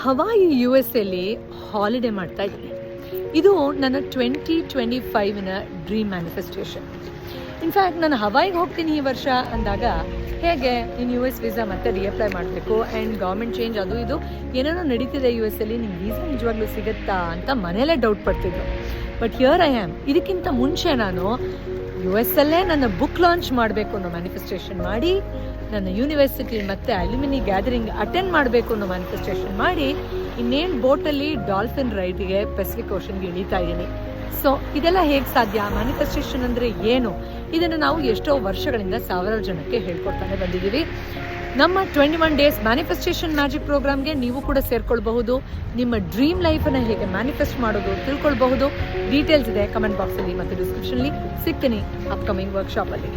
Hawaii U S ಎಲ್ಲಿ holiday ಮಾಡ್ತಾ ಇದ್ದೀನಿ. ಇದು ನನ್ನ ಟ್ವೆಂಟಿ ಟ್ವೆಂಟಿ ಫೈವಿನ ಡ್ರೀಮ್ ಮ್ಯಾನಿಫೆಸ್ಟೇಷನ್ ಇನ್ಫ್ಯಾಕ್ಟ್ ನಾನು ಹವಾಯಿಗೆ ಹೋಗ್ತೀನಿ ಈ ವರ್ಷ ಅಂದಾಗ ಹೇಗೆ ನೀನು ಯು ಎಸ್ ವೀಸಾ ಮತ್ತೆ ರಿಅಪ್ಲೈ ಮಾಡಬೇಕು ಆ್ಯಂಡ್ ಗೌರ್ಮೆಂಟ್ ಚೇಂಜ್ ಅದು ಇದು ಏನೇನೋ ನಡೀತಿದೆ ಯು ಎಸ್ ಅಲ್ಲಿ ನಿಮ್ಗೆ ವೀಸಾ ನಿಜವಾಗ್ಲೂ ಸಿಗುತ್ತಾ ಅಂತ ಮನೇಲೇ ಡೌಟ್ ಪಡ್ತಿದ್ರು. ಬಟ್ ಹಿಯರ್ ಐ ಆ್ಯಮ್ ಇದಕ್ಕಿಂತ ಮುಂಚೆ ನಾನು ಯು ಎಸ್ ಅಲ್ಲೇ ನನ್ನ ಬುಕ್ ಲಾಂಚ್ ಮಾಡಬೇಕು ಅನ್ನೋ ಮ್ಯಾನಿಫೆಸ್ಟೇಷನ್ ಮಾಡಿ, ನನ್ನ ಯೂನಿವರ್ಸಿಟಿ ಮತ್ತು ಅಲ್ಯುಮಿನಿ ಗ್ಯಾದರಿಂಗ್ ಅಟೆಂಡ್ ಮಾಡಬೇಕು ಅನ್ನೋ ಮ್ಯಾನಿಫೆಸ್ಟೇಷನ್ ಮಾಡಿ, ಇನ್ನೇನು ಬೋಟಲ್ಲಿ ಡಾಲ್ಫಿನ್ ರೈಡ್ಗೆ ಪೆಸಿಫಿಕ್ ಓಷನ್ಗೆ ಇಳಿತಾ ಇದ್ದೀನಿ. ಸೊ ಇದೆಲ್ಲ ಹೇಗೆ ಸಾಧ್ಯ? ಮ್ಯಾನಿಫೆಸ್ಟೇಷನ್ ಅಂದರೆ ಏನು? ಇದನ್ನು ನಾವು ಎಷ್ಟೋ ವರ್ಷಗಳಿಂದ ಸಾವಿರಾರು ಜನಕ್ಕೆ ಹೇಳ್ಕೊಡ್ತಾನೆ ಬಂದಿದ್ದೀವಿ. ನಮ್ಮ twenty one days manifestation magic ಪ್ರೋಗ್ರಾಮ್ಗೆ ನೀವು ಕೂಡ ಸೇರ್ಕೊಳ್ಬಹುದು. ನಿಮ್ಮ ಡ್ರೀಮ್ ಲೈಫನ್ನು ಹೇಗೆ ಮ್ಯಾನಿಫೆಸ್ಟ್ ಮಾಡೋದು ತಿಳ್ಕೊಳ್ಬಹುದು. ಡೀಟೇಲ್ಸ್ ಇದೆ ಕಮೆಂಟ್ ಬಾಕ್ಸಲ್ಲಿ ಮತ್ತು ಡಿಸ್ಕ್ರಿಪ್ಷನ್ಲಿ ಸಿಗ್ತೀನಿ ಅಪ್ಕಮಿಂಗ್ ವರ್ಕ್ಶಾಪಲ್ಲಿ